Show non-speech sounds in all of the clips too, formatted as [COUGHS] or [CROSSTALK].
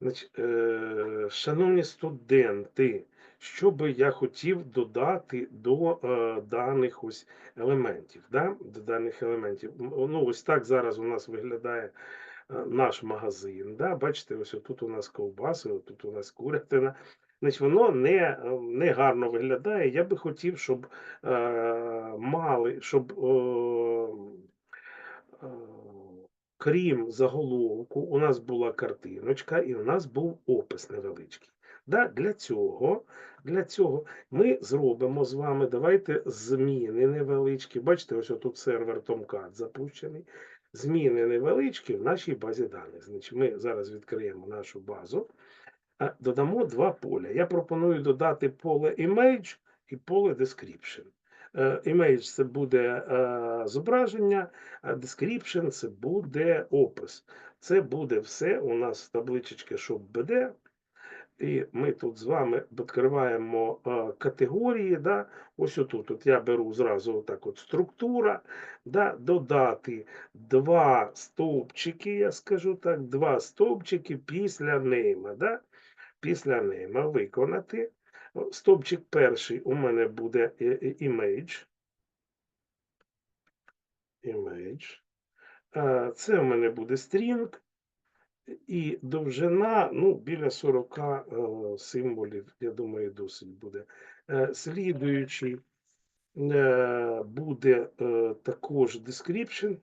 Значить, е, шановні студенти, що би я хотів додати до е, даних ось елементів, да? до даних елементів. Ну, ось так зараз у нас виглядає е, наш магазин. Да? Бачите, ось тут у нас ковбаси, тут у нас курятина. Значить, воно не, не гарно виглядає. Я би хотів, щоб е, мали, щоб е, крім заголовку, у нас була картиночка і у нас був опис невеличкий. Да, для цього, для цього ми зробимо з вами, давайте зміни невеличкі. Бачите, ось тут сервер Tomcat запущений. Зміни невеличкі в нашій базі даних. Значить, ми зараз відкриємо нашу базу, додамо два поля. Я пропоную додати поле Image і поле Description. Image це буде е, зображення, а description це буде опис. Це буде все у нас табличечка щоб BD. І ми тут з вами відкриваємо е, категорії. Да? Ось отут от я беру зразу отак от структура, да? додати два стовпчики, я скажу так, два стовпчики після нейма. Да? Після нейма виконати. Стовпчик перший у мене буде е, е, image. Image. Е, Це у мене буде string. І довжина, ну, біля 40 е, символів, я думаю, досить буде. Слідуючий буде також description,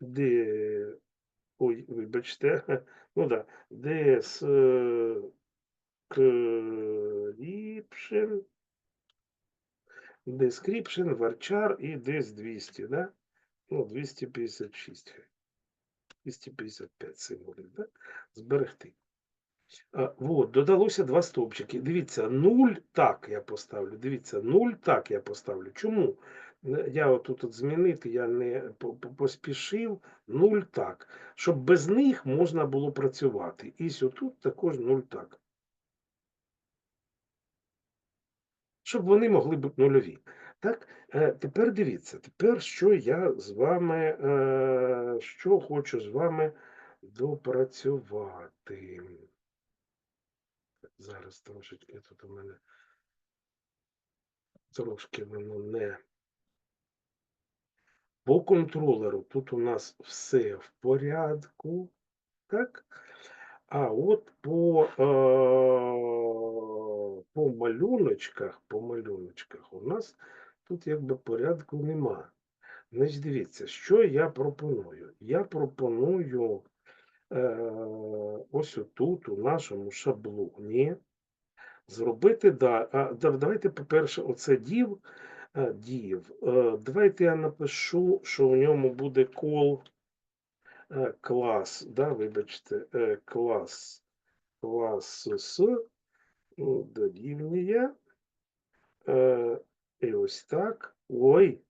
де, ой, вибачте, [LAUGHS] ну да, description, description, varchar і des 200, да? Ну, 256. 255 символів, да? зберегти. А, вот, додалося два стовпчики. Дивіться, 0 так я поставлю. Дивіться, 0 так я поставлю. Чому? Я отут от змінити, я не по- по- поспішив. 0 так. Щоб без них можна було працювати. І тут також 0 так. Щоб вони могли бути нульові. Так, е, тепер дивіться, тепер що я з вами, е, що хочу з вами допрацювати. Зараз трошечки тут у мене трошки воно не. По контролеру тут у нас все в порядку. Так? А от по, е, по малюночках, по малюночках у нас тут якби порядку нема. Значить, дивіться, що я пропоную? Я пропоную е, ось отут, у нашому шаблоні, зробити, да, а, давайте, по-перше, оце дів, е, дів. Е, давайте я напишу, що в ньому буде кол е, клас, да, вибачте, клас, клас ну, дорівнює. Е, і ось так. Ой.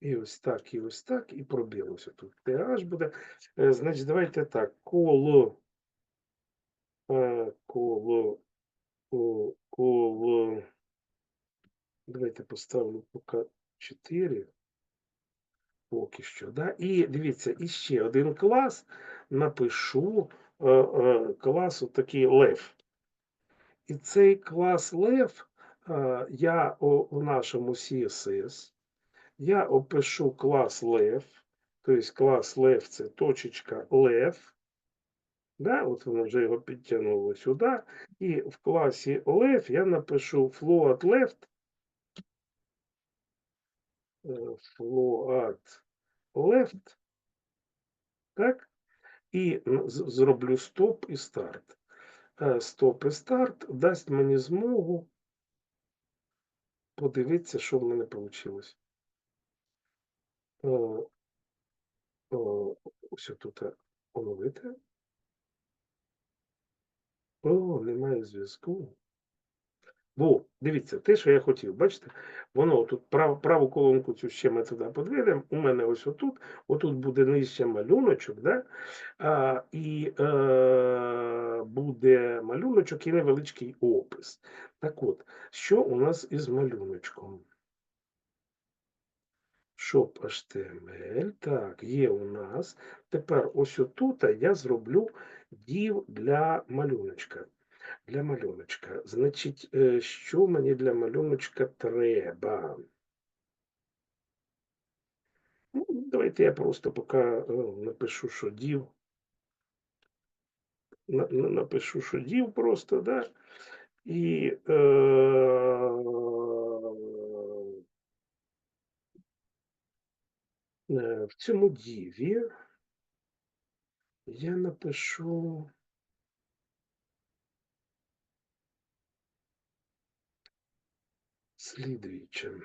І ось так, і ось так, і пробілося тут. TH буде. Е, Значить, давайте так. Коло. е, Коло. о, Коло. Давайте поставлю поки 4. Поки що. Да? І дивіться, іще один клас. Напишу е, е, клас такий лев. І цей клас лев е, я у, нашому CSS я опишу клас лев, тобто клас лев це точечка лев. Да, от воно вже його підтягнуло сюди. І в класі лев я напишу float left. Float left. Так? І зроблю стоп і старт. Е, Стоп і старт дасть мені змогу подивитися, що в мене вийшло. Ось тут оновити. О, немає зв'язку. Во, дивіться, те, що я хотів, бачите, воно тут прав, праву колонку цю ще ми туди подведемо. У мене ось отут, отут буде нижче малюночок, да? а, і е, буде малюночок і невеличкий опис. Так от, що у нас із малюночком? Shop HTML. Так, є у нас. Тепер ось отут я зроблю дів для малюночка. Для малюночка. Значить, е, що мені для малюночка треба? Ну, давайте я просто поки е, напишу, що дів. На- на- Напишу, що дів просто, да? І е, е, в цьому діві я напишу слідуюче.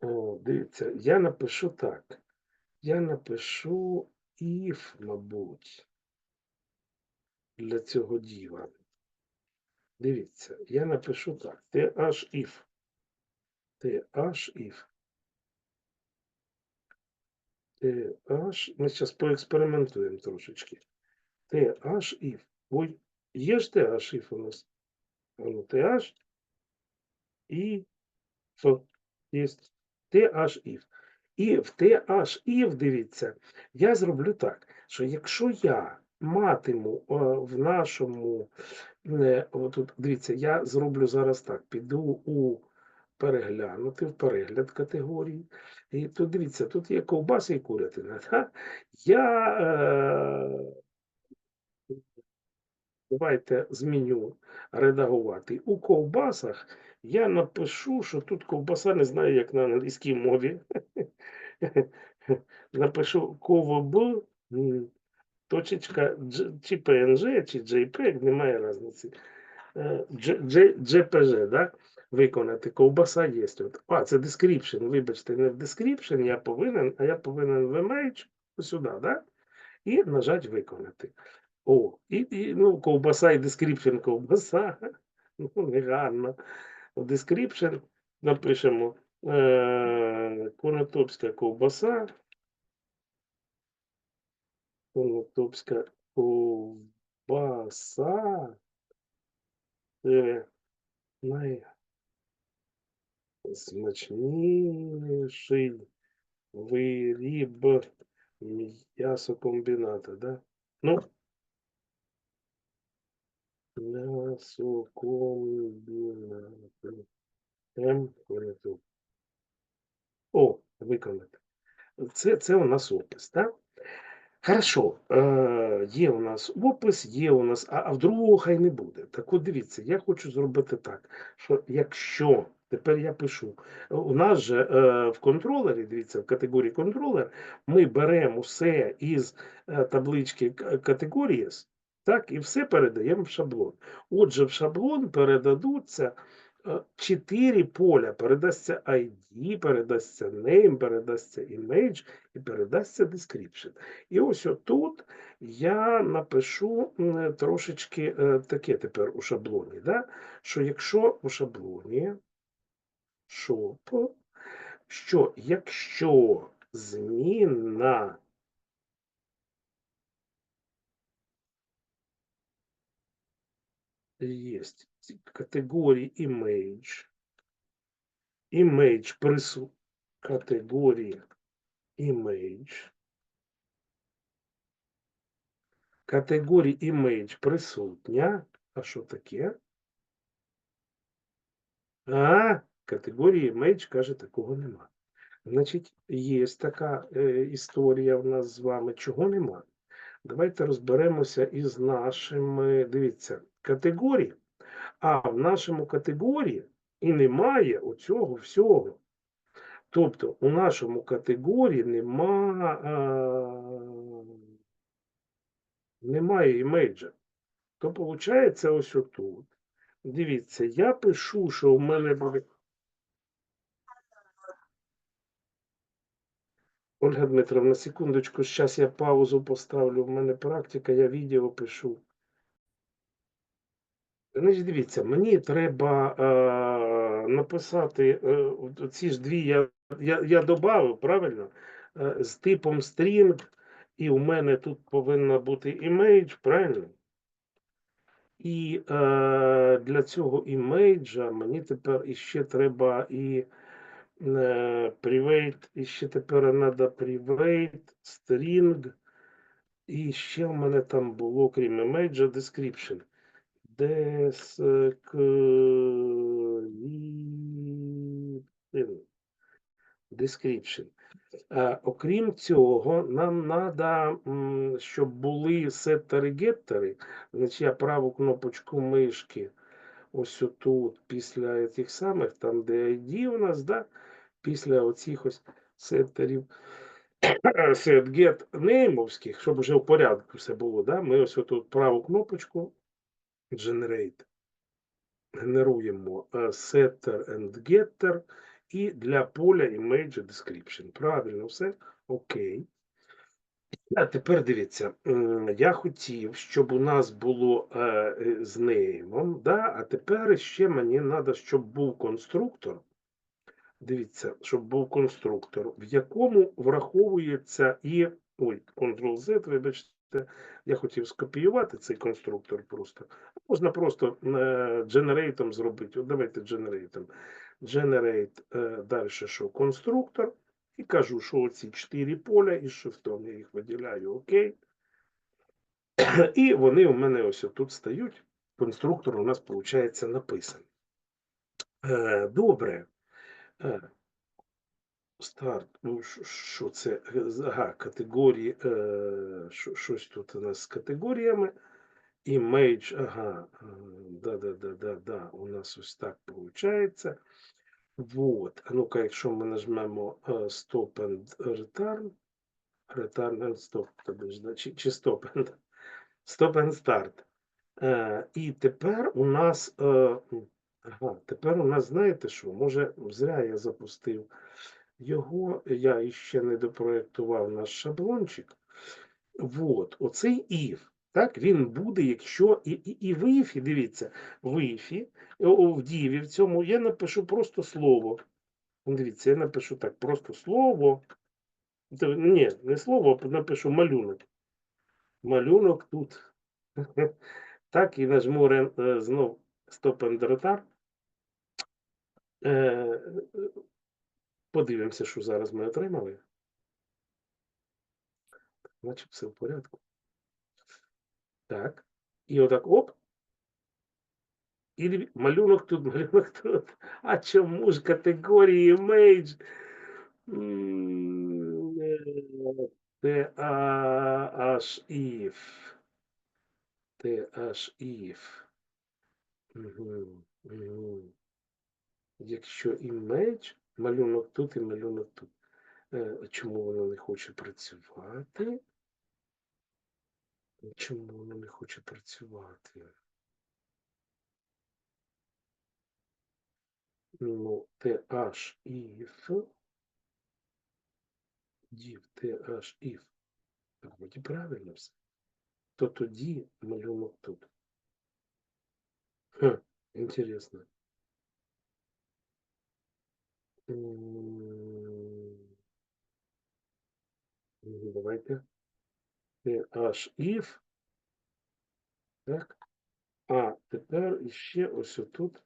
О, дивіться, я напишу так. Я напишу if, мабуть, для цього діва. Дивіться, я напишу так. th if. th if. th, ми зараз поекспериментуємо трошечки. th if. Ой, є ж th if у нас. Th і f. Є th if. І в th if, дивіться, я зроблю так, що якщо я матиму е, в нашому, е, отут, дивіться, я зроблю зараз так, піду у переглянути, в перегляд категорії. І тут дивіться, тут є ковбаси і курятина. Я е, давайте зміню редагувати. У ковбасах я напишу, що тут ковбаса не знаю, як на англійській мові. [LAUGHS] Напишу ковб, точечка чи PNG, чи JPEG, немає різниці. Е, JPG, да? Виконати. Ковбаса є. А, це description. Вибачте, не в description я повинен, а я повинен в image сюди, да? І нажати виконати. О, і, і ну, ковбаса і description ковбаса. [LAUGHS] Ну, негарно. Description напишемо е, конотопська ковбаса. Конотопська ковбаса. Це найсмачніший виріб м'ясокомбіната, да? Ну, О, виконати. Це, це у нас опис, так? Хорошо, е, є у нас опис, є у нас, а, а в другого хай не буде. Так от дивіться, я хочу зробити так, що якщо, тепер я пишу, у нас же е, в контролері, дивіться, в категорії контролер, ми беремо все із е, таблички категорії, так, і все передаємо в шаблон. Отже, в шаблон передадуться е, чотири поля. Передасться ID, передасться name, передасться image і передасться description. І ось отут я напишу трошечки е, таке тепер у шаблоні, да? що якщо у шаблоні shop, що якщо зміна є категорії image, image прису категорії image, категорії image присутня. А що таке? А, категорії image каже, такого нема. Значить, є така е, історія в нас з вами, чого нема. Давайте розберемося із нашими, дивіться, категорії. А в нашому категорії і немає оцього всього. Тобто у нашому категорії нема, а, немає імейджа. То виходить ось отут. Дивіться, я пишу, що у мене буде. Ольга Дмитровна, секундочку, зараз я паузу поставлю. В мене практика, я відео пишу. Значить, дивіться, мені треба е, написати е, ці ж дві, я, я, я додав, правильно? Е, з типом string, і у мене тут повинна бути image, правильно? І е, для цього імейджа мені тепер іще треба і е, private, і ще тепер треба private, string, і ще в мене там було, крім імейджа, description. Description. Description. Е, окрім цього, нам треба, щоб були сеттери-геттери. Значить, я праву кнопочку мишки ось отут, після тих самих, там, де ID у нас, да, після оцих ось сеттерів, set-get [COUGHS] неймовських, щоб вже в порядку все було, да, ми ось отут праву кнопочку Generate. Генеруємо е, setter and getter і для поля image description. Правильно, все окей. А тепер дивіться, я хотів, щоб у нас було е, е, з неймом, да? а тепер ще мені треба, щоб був конструктор. Дивіться, щоб був конструктор, в якому враховується і. Ой, Ctrl-Z, вибачте, я хотів скопіювати цей конструктор просто. Можна просто е, дженерейтом зробити. От давайте дженерейтом. Generate е, далі що? Конструктор. І кажу, що оці чотири поля із шифтом я їх виділяю, окей. І вони у мене ось тут стають. Конструктор у нас, виходить, написаний. Е, Добре. Старт. Ну, що- це? Е, Ага, категорії. е, Щось тут у нас з категоріями. Image, ага, е, да-да-да-да-да, у нас ось так виходить. Вот. А ну-ка, якщо ми нажмемо е, Stop and Return, Return and Stop, тобі чи, чи Stop and, Stop and Start. Е, і тепер у нас, е, ага, тепер у нас, знаєте що, може, зря я запустив його, я іще не допроєктував наш шаблончик. Вот, оцей if, так, він буде, якщо і, і, і в if, дивіться, в if, в діві в цьому я напишу просто слово. Дивіться, я напишу так, просто слово. Ні, не слово, а напишу малюнок. Малюнок тут. [LAUGHS] Так, і нажму е, знов and Е, Подивимося, що зараз ми отримали. Значить, все в порядку. Так. І отак оп. І малюнок тут, малюнок тут. А чому ж категорії image? М, е, Т а аж if. Т аж if. Мгм, мгм. Якщо image, малюнок тут і малюнок тут. Е, Чому воно не хоче працювати? Чому воно не хоче працювати? Ну, th if. div th if. Вроді правильно все. То тоді малюнок тут. Хм, інтересно. М, ну, Давайте. th if. Так. А тепер іще ось отут.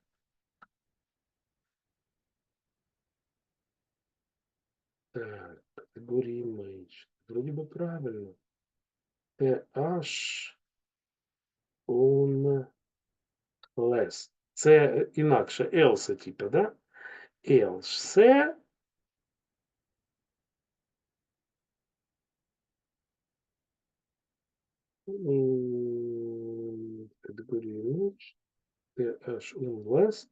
Так, категорії image. Вроді би правильно. th on less. Це інакше else, типу, да? Else. М, Категорії image. th on less.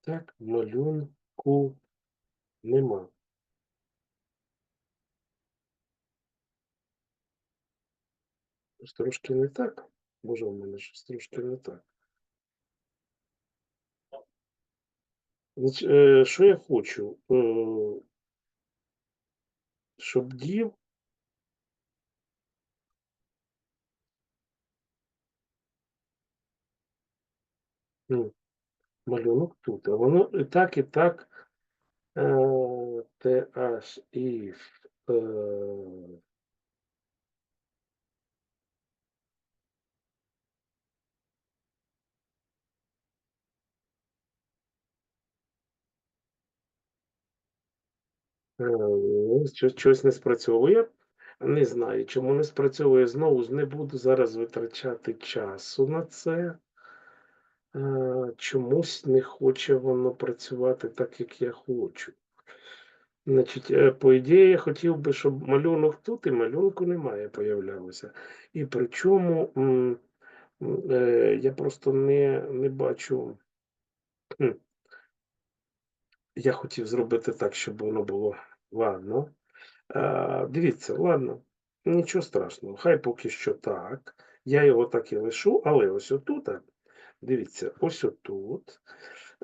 Так, малюнку нема. Трошки не так. Може, у мене щось трошки не так. Значить, е, що я хочу? Щоб дів ну, малюнок тут, а воно і так, і так е, th if е, Е, ну, що- Щось не спрацьовує. Не знаю, чому не спрацьовує. Знову ж не буду зараз витрачати часу на це. Е, Чомусь не хоче воно працювати так, як я хочу. Значить, е, по ідеї, я хотів би, щоб малюнок тут і малюнку немає появлялося. І причому е, я просто не, не бачу. Я хотів зробити так, щоб воно було. Ладно. Е, дивіться, ладно, нічого страшного. Хай поки що так. Я його так і лишу, але ось отут, а, дивіться, ось отут.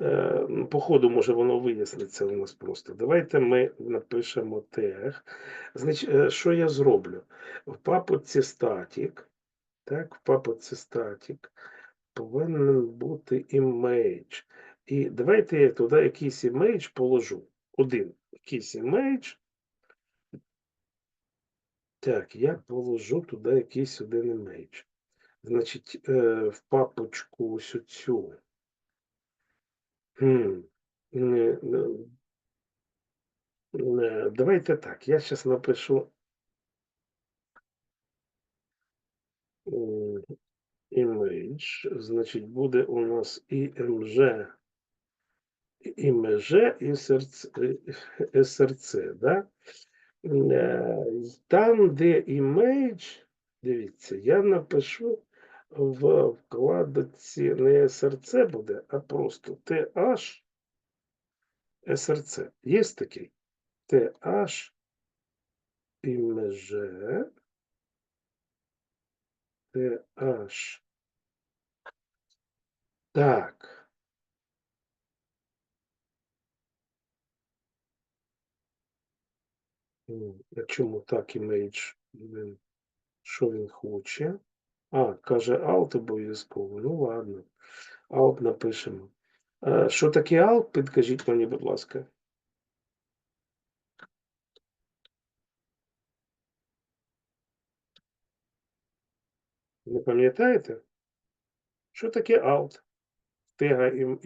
Е, ну, по ходу, може, воно виясниться у нас просто. Давайте ми напишемо тег. Значить, е, що я зроблю? В папочці статік, так, в папочці статік повинен бути імейдж. І давайте я туди якийсь імейдж положу. Один якийсь імейдж. Так, я положу туди якийсь один імейдж. Значить, е, в папочку ось оцю. Давайте так. Я зараз напишу image. Значить, буде у нас IMG, IMG і серце, SRC, да? Е, Там, де image, дивіться, я напишу в вкладці не SRC буде, а просто TH SRC. Є такий? TH img TH. Так. М, А чому так image? Що він хоче? А, каже alt обов'язково. Ну ладно. Alt напишемо. Е, Що таке alt? Підкажіть мені, будь ласка. Не пам'ятаєте? Що таке alt? Тега ім-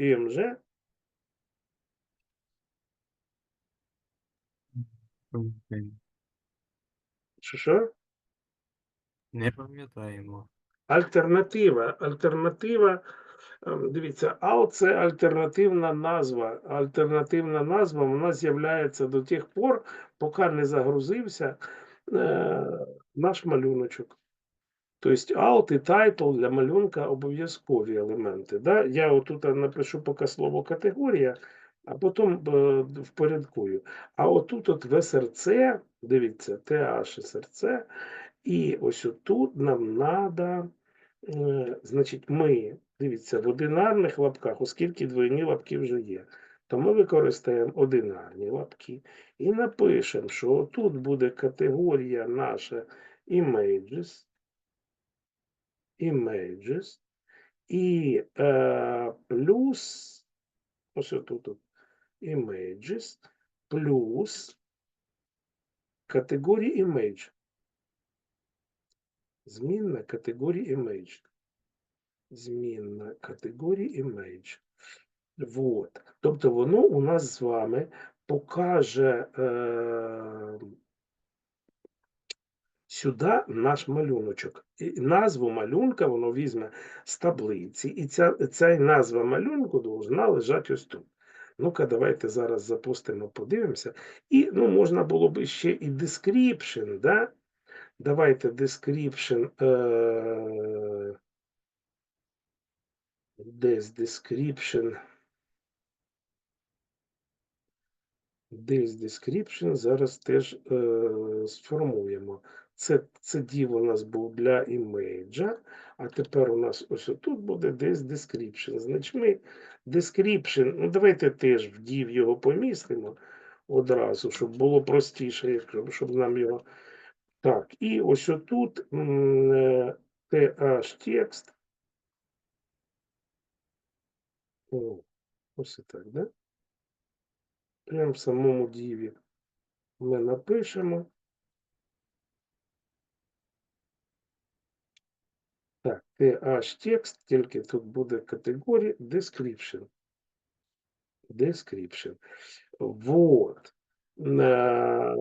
IMG? Що що? Не пам'ятаємо. Альтернатива. Альтернатива. ем, Дивіться, АЛ це альтернативна назва. Альтернативна назва вона з'являється до тих пор, поки не загрузився е, наш малюночок. Тобто alt і title для малюнка обов'язкові елементи. Да? Я отут напишу поки слово категорія, а потім е, впорядкую. А отут от в СРЦ, дивіться, TH СРЦ, і ось отут нам треба, значить, ми, дивіться, в одинарних лапках, оскільки двойні лапки вже є, то ми використаємо одинарні лапки і напишемо, що тут буде категорія наша images, images, і е, плюс, ось отут, от, images, плюс категорія image. Змінна категорії image. Змінна категорії image. Вот. Тобто воно у нас з вами покаже е, сюди наш малюночок. І назву малюнка воно візьме з таблиці. І ця, ця назва малюнку должна лежати ось тут. Ну-ка, давайте зараз запустимо, подивимося. І ну, можна було б ще і description, да? Давайте description. Е, десь description. Десь description зараз теж е, сформуємо. Це, це дів у нас був для імейджа, а тепер у нас ось тут буде десь description. Значить, ми description, ну давайте теж в дів його помістимо одразу, щоб було простіше, щоб нам його. Так, і ось отут е, TH текст. О, ось і так, да? Прямо в самому діві ми напишемо. TH текст, тільки тут буде категорія description. Description. Вот. на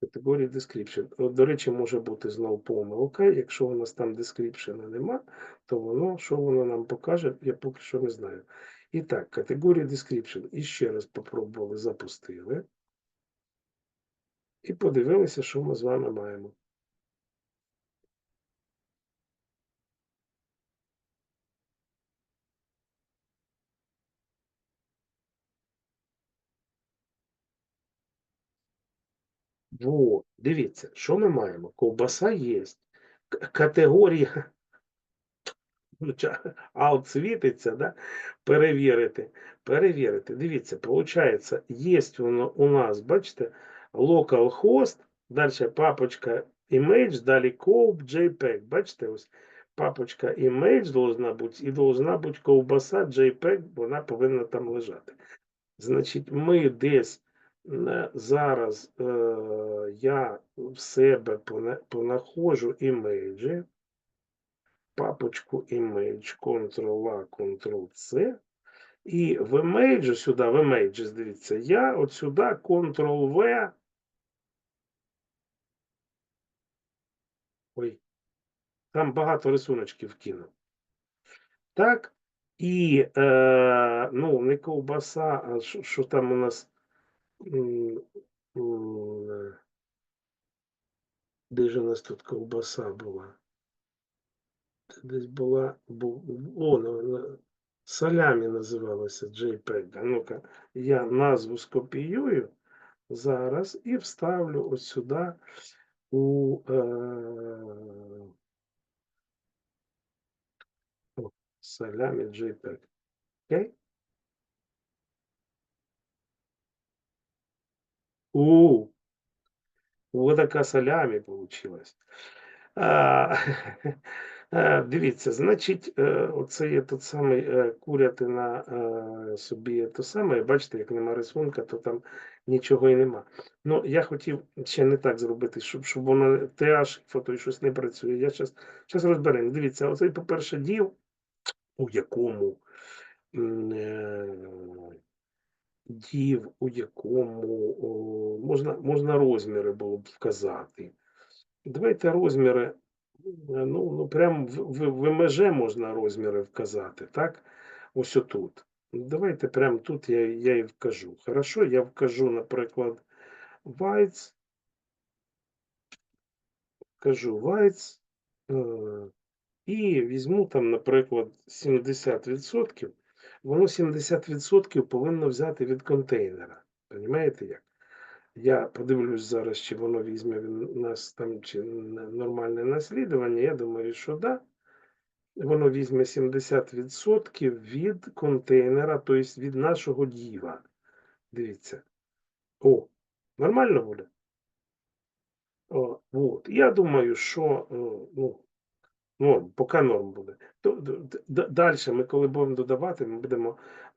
категорії description. До речі, може бути знову помилка. Якщо у нас там description нема, то воно, що воно нам покаже, я поки що не знаю. І так, категорія description. І ще раз попробували, запустили. І подивилися, що ми з вами маємо. Во, дивіться, що ми маємо? Ковбаса є. Категорія [LAUGHS] аут світиться, да? перевірити. Перевірити. Дивіться, виходить, є воно у нас, бачите, localhost, далі папочка image, далі cope, JPEG. Бачите, ось папочка image должна бути і должна бути ковбаса JPEG, вона повинна там лежати. Значить, ми десь зараз е, я в себе пона- понаходжу імейджі, папочку image, Ctrl-A, Ctrl-C, і в image сюди, в image, дивіться, я от сюди Ctrl-V, ой, там багато рисуночків кинув. Так, і, е, ну, не ковбаса, а що, там у нас, де ж у нас тут ковбаса була? Десь була, бу, о, на- салямі називалося JPEG. А ну-ка, я назву скопіюю зараз і вставлю ось сюди у е, салямі JPEG. Окей? У, вот така салямі получилась. [LAUGHS] А, дивіться, значить, е, оце є тот самий е, курятина е, собі то саме. Бачите, як нема рисунка, то там нічого і нема. Ну, я хотів ще не так зробити, щоб, щоб воно TH фото і щось не працює. Я зараз зараз розберемо. Дивіться, оцей, по-перше, діл, у якому дів, у якому о, можна, можна розміри було б вказати. Давайте розміри, е, ну, ну прям в, в, в МЖ можна розміри вказати, так? Ось отут. Давайте прямо тут я, я і вкажу. Хорошо, я вкажу, наприклад, вкажу Whites, е, і візьму там, наприклад, 70%. Воно 70% повинно взяти від контейнера. Понімаєте як? Я подивлюсь зараз, чи воно візьме у нас там чи нормальне наслідування. Я думаю, що да. Воно візьме 70% від контейнера, тобто від нашого діва. Дивіться. О, нормально буде? О, от. Я думаю, що ну, ну, поки норм буде. Далі ми, коли будемо додавати, ми будемо